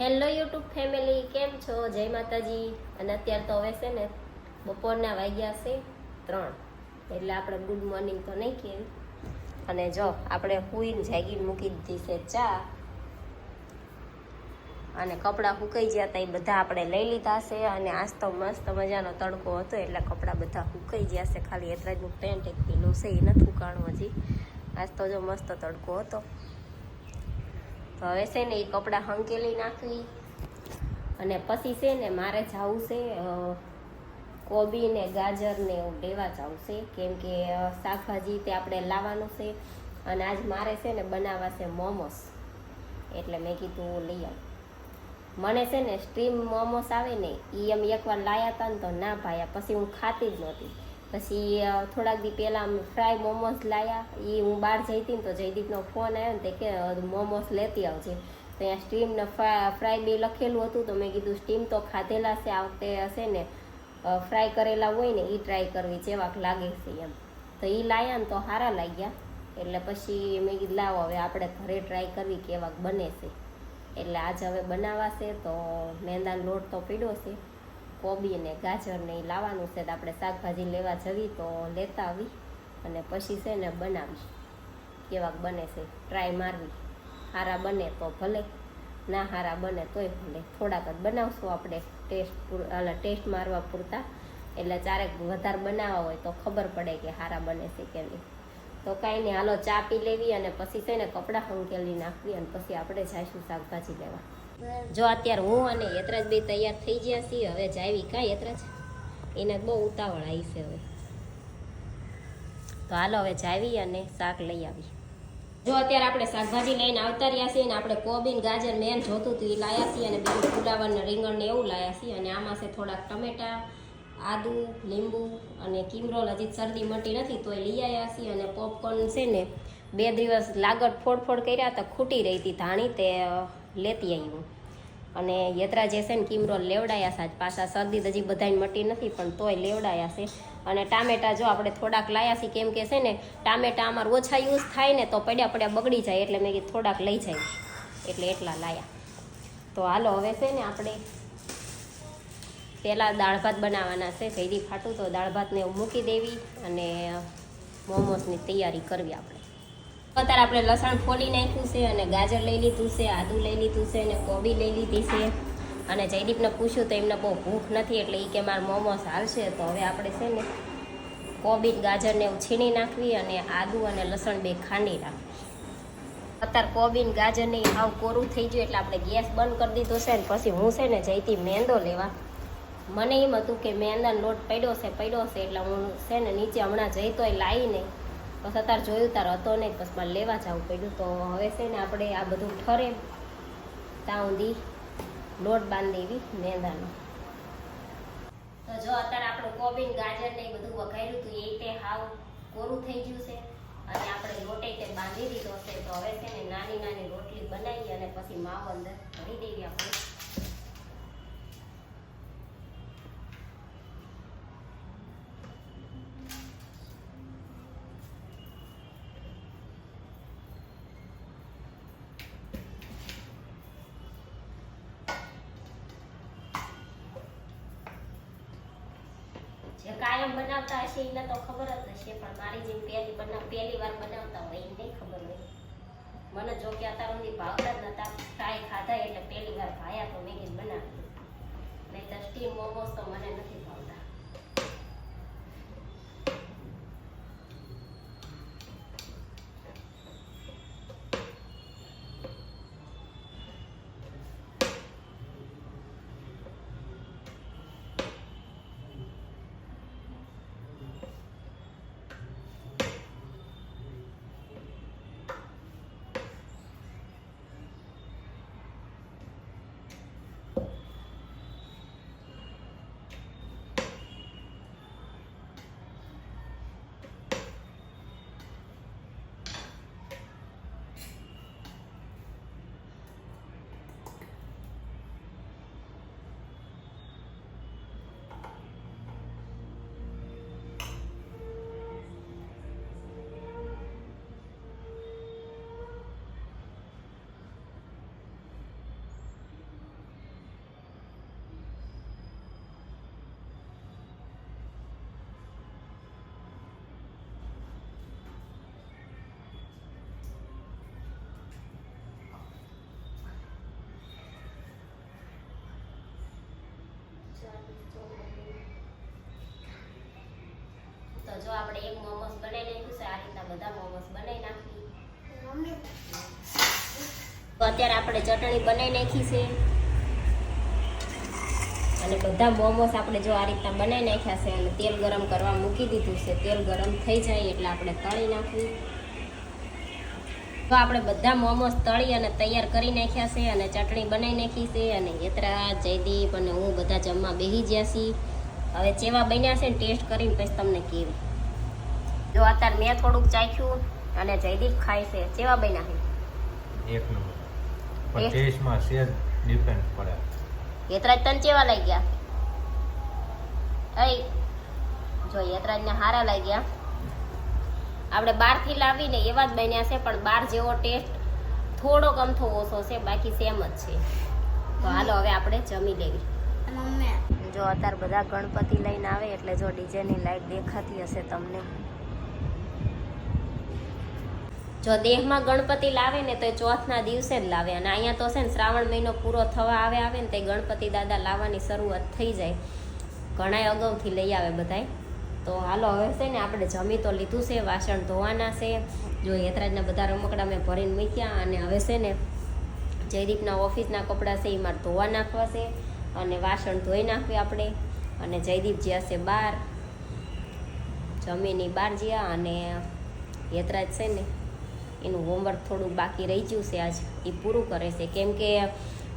Hello YouTube family, કેમ છો? જય માતાજી. અને અત્યારે તો હવે છે ને બપોરના વાગ્યા છે ત્રણ. એટલે આપણે ગુડ મોર્નિંગ તો નહીં કહેવી અને જો, આપણે હુઈને જાગીને મૂકી દીધી છે ચા. અને કપડાં સુકાઈ ગયા હતા એ બધા આપણે લઈ લીધા છે. અને આજ તો મસ્ત મજાનો તડકો હતો, એટલે કપડાં બધા સુકાઈ ગયા છે. ખાલી એતરાજનું પેન્ટ, એક પીલું છે, એ નથી ઉકાણું હજી. આજ તો જો મસ્ત તડકો હતો. હવે છે ને એ કપડાં હંકેલી નાખવી. અને પછી છે ને મારે જવું છે કોબી ને ગાજર ને એવું લેવા જવું છે. કેમ કે શાકભાજી તે આપણે લાવવાનું છે. અને આજ મારે છે ને બનાવવા છે મોમોસ. એટલે મેં કીધું લઈ આવ. મને છે ને સ્ટ્રીમ મોમોસ આવે ને એ એમ એકવાર લાયા હતા ને તો ના ભાયા. પછી હું ખાતી જ નહોતી. પછી થોડાક દી પહેલાં ફ્રાય મોમોસ લાયા. એ હું બહાર જઈ હતી ને તો જયદીપનો ફોન આવ્યો ને તે કે મોમોસ લેતી આવજે. તો અહીંયા સ્ટીમને ફ્રાય બે લખેલું હતું તો મેં કીધું, સ્ટીમ તો ખાધેલા છે, આ વખતે હશે ને ફ્રાય કરેલા હોય ને એ ટ્રાય કરવી, જેવાક લાગે છે એમ. તો એ લાયા ને તો સારા લાગ્યા. એટલે પછી મેં કીધું, લાવો હવે આપણે ઘરે ટ્રાય કરવી કેવાક બને છે. એટલે આજ હવે બનાવાશે તો મેંદાનો લોટ તો પીડ્યો છે. કોબી ને ગાજર ને લાવવાનું છે તો આપણે શાકભાજી લેવા જવી તો લેતા આવી અને પછી છે ને બનાવી કેવાક બને છે ટ્રાય મારવી. હારા બને તો ભલે, ના હારા બને તોય ભલે. થોડાક જ બનાવશું આપણે ટેસ્ટ એટલે ટેસ્ટ મારવા પૂરતા. એટલે ચારેક વધારે બનાવવા હોય તો ખબર પડે કે હારા બને છે કે નહીં. તો કાંઈ નહીં, હાલો ચા પી લેવી અને પછી છે ને કપડાં હંકેલી નાખવી અને પછી આપણે જઈશું શાકભાજી લેવા. જો અત્યારે હું અને યતરાજ બે તૈયાર થઈ ગયા છીએ, હવે જાવી કા યતરાજ? એને બહુ ઉતાવળ આવી છે હવે. તો હાલો હવે જાવી અને શાક લઈ આવી. જો અત્યારે આપણે શાકભાજી લઈને આવતા છીએ અને આપણે કોબીન, ગાજર, મેન જોતું હતું એ લાયા છીએ અને બીજું ફુલાવરને રીંગણ ને એવું લાયા છીએ અને આમાં છે થોડાક ટમેટા, આદુ, લીંબુ અને કિમરોલ, હજી શરદી મટી નથી તો એ લઈ આવ્યા છીએ અને પોપકોર્ન છે ને બે દિવસ લાગટ ફોડ ફોડ કર્યા તો ખૂટી રહી હતી ધાણી તે લેતી આવ્યું. અને યત્રા જે છે ને કિમરોલ લેવડાયા છે. પાછા શરદી હજી બધાને મટી નથી, પણ તોય લેવડાયા છે. અને ટામેટા જો આપણે થોડાક લાયા છીએ, કેમ કે છે ને, ટામેટા અમારે ઓછા યુઝ થાય ને તો પડ્યા પડ્યા બગડી જાય, એટલે મેં થોડાક લઈ જાય એટલે એટલા લાયા. તો હાલો, હવે છે ને આપણે પહેલાં દાળ ભાત બનાવવાના છે. જઈદી ફાટું તો દાળ ભાતને મૂકી દેવી અને મોમોસની તૈયારી કરવી આપણે. અત્યારે આપણે લસણ ફોલી નાખ્યું છે અને ગાજર લઈ લીધું છે, આદુ લઈ લીધું છે અને કોબી લઈ લીધી છે. અને જયદીપને પૂછ્યું તો એમને બહુ ભૂખ નથી એટલે એ કે મારે મોમોસ હાલશે. તો હવે આપણે છે ને કોબી ગાજરને એવું છીણી નાખવી અને આદુ અને લસણ બે ખાંડી રાખવી. અત્યારે કોબીન ગાજર ને ઈ હાવ કોરું થઈ ગયું એટલે આપણે ગેસ બંધ કરી દીધો છે ને પછી હું છે ને જઈતી મેંદો લેવા. મને એમ હતું કે મેંદાનો લોટ પડ્યો છે પડ્યો છે એટલે હું છે ને નીચે હમણાં જઈ તોય લાવી નહીં. પછી અત્યારે જોયું, તાર હતો નહીં પછી મારે લેવા જવું પડ્યું. તો હવે છે ને આપણે આ બધું ઠરે, ત્યાં સુધી લોટ બાંધી દેવી, મેંદાનો. તો જો અત્યારે આપણું કોબીન, ગાજર ને એ બધું વઘાર્યું હતું એ તે હાવ કોરું થઈ ગયું છે. અને આપણે લોટે તે બાંધી દીધો છે. તો હવે છે ને નાની નાની રોટલી બનાવી અને પછી માવ અંદર ભરી દેવી આપણે. જે કાયમ બનાવતા હશે એને તો ખબર જ હશે, પણ મારી જેમ પહેલી બનાવ પહેલી વાર બનાવતા હોય એને ખબર હોય. મને જો કે અત્યાર સુધી ભાવતા જ નતા. કાંઈ ખાધા એટલે પહેલી વાર ભાયા તો મેં કીધું બનાવી નહીં તો સ્ટીમ મોમોસ તો મને નથી તો જો આપણે એક મોમોસ બનાવી નાખ્યું છે આ રીતના બધા મોમોસ બનાવી નાખી તો અત્યારે આપણે ચટણી બનાવી નાખી છે. અને બધા મોમોસ આપણે જો આ રીતના બનાવી નાખ્યા છે અને તેલ ગરમ કરવા મૂકી દીધું છે. તેલ ગરમ થઈ જાય એટલે આપણે તળી નાખવું તો આપણે બધા મોમોસ તળી અને તૈયાર કરી નાખ્યા છે અને ચટણી બનાવી નાખી છે અને યત્રા જયદીપ અને હું બધા જમવા બેસી ગયા છીએ. હવે જેવા બન્યા છે ને ટેસ્ટ કરીને પછી તમને કેવી જો અત્યારે મેં થોડુંક ચાખ્યું અને જયદીપ ખાય છે જેવા બન્યા છે? એક નંબર. પણ ટેસ્ટમાં સેજ ડિપેન્ડ પડે. યતરાજ તને ચેવા લાગ્યા? અઈ જો યતરાજને હારા લાગ્યા. આપણે બહારથી લાવીને એવા જ બન્યા છે પણ બહાર જેવો ટેસ્ટ થોડોક અમથો ઓછો છે બાકી સેમ જ છે. તો હાલો હવે આપણે જમી લેવી. જો અત્યારે બધા ગણપતિ લઈને આવે એટલે જો ડીજેની લાઈટ દેખાતી હશે તમને. જો દેહમાં ગણપતિ લાવે ને તો એ ચોથના દિવસે જ લાવે. અને અહીંયા તો છે ને શ્રાવણ મહિનો પૂરો થવા આવે આવે ને તે ગણપતિ દાદા લાવવાની શરૂઆત થઈ જાય. ઘણાય અગાઉથી લઈ આવે બધાય. તો હાલો, હવે છે ને આપણે જમી તો લીધું છે, વાસણ ધોવાના છે. જો હેતરાજના બધા રમકડા મેં ભરીને મૂક્યા અને હવે છે ને જયદીપના ઓફિસના કપડાં છે એ મારે ધોવા નાખવા છે. અને વાસણ ધોઈ નાખ્યું આપણે. અને જયદીપ જ્યાં છે બહાર જમીની બહાર જ્યાં અને યતરાજ છે ને, એનું હોમવર્ક થોડું બાકી રહી ગયું છે આજ. એ પૂરું કરે છે. કેમ કે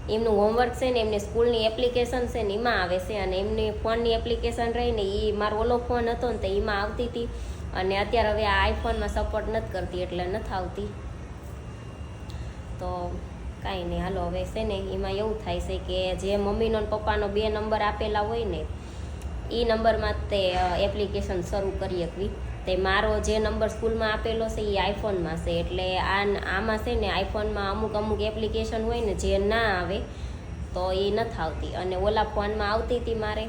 એમનું હોમવર્ક છે ને, એમની સ્કૂલની એપ્લિકેશન છે ને, એમાં આવે છે. અને એમની ફોનની એપ્લિકેશન રહી ને એ મારો ઓલો ફોન હતો ને, તો એમાં આવતી હતી. અને અત્યારે હવે આ આઈફોનમાં સપોર્ટ નથી કરતી, એટલે નથી આવતી. તો કાંઈ નહીં. હાલો, હવે છે ને એમાં એવું થાય છે કે જે મમ્મીનો અને પપ્પાનો બે નંબર આપેલા હોય ને એ નંબરમાં તે એપ્લિકેશન શરૂ કરી શકવી તે મારો જે નંબર સ્કૂલમાં આપેલો છે એ આઈફોનમાં છે. એટલે આ આમાં છે ને આઈફોનમાં અમુક અમુક એપ્લિકેશન હોય ને જે ના આવે, તો એ નથી આવતી. અને ઓલા ફોનમાં આવતી હતી મારે,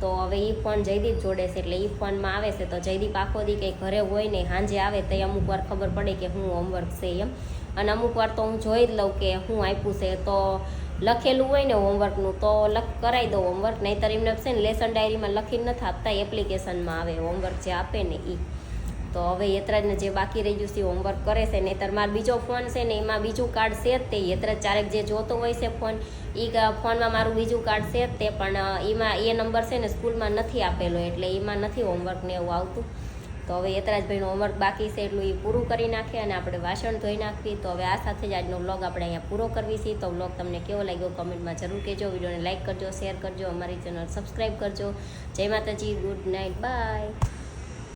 તો હવે એ ફોન જયદીપ જોડે છે. એટલે એ ફોનમાં આવે છે. તો જયદીપ આખો દી કંઈ ઘરે હોય ને સાંજે આવે તો અમુક વાર ખબર પડે કે હું હોમવર્ક છે એમ. અને અમુક વાર તો હું જોઈ જ લઉં કે હું આપ્યું છે, તો લખેલું હોય ને હોમવર્કનું તો લખ કરાવી દઉં હોમવર્ક નહીંતર એમને છે ને લેસન ડાયરીમાં લખીને નથી આપતા એપ્લિકેશનમાં આવે હોમવર્ક જે આપે ને એ તો હવે યતરાજને જે બાકી રહી ગયું છે હોમવર્ક કરે છે. નહીંતર મારો બીજો ફોન છે ને એમાં બીજું કાર્ડ છે જ તે. યતરાજ ચારેક જે જોતો હોય છે ફોન એ ફોનમાં મારું બીજું કાર્ડ છે જ તે, પણ એમાં એ નંબર છે ને સ્કૂલમાં નથી આપેલો, એટલે એમાં નથી હોમવર્ક ને એવું આવતું. તો હવે યતરાજભાઈનું હોમવર્ક બાકી છે એટલું એ પૂરું કરી નાખે અને આપણે વાસણ ધોઈ નાખવી. તો હવે આ સાથે જ આજનો વ્લોગ આપણે અહીંયા પૂરો કરવી છે. તો વ્લોગ તમને કેવો લાગ્યો કમેન્ટમાં જરૂર કહેજો. વિડીયોને લાઇક કરજો શેર કરજો, અમારી ચેનલ સબસ્ક્રાઈબ કરજો. જય માતાજી ગુડ નાઇટ બાય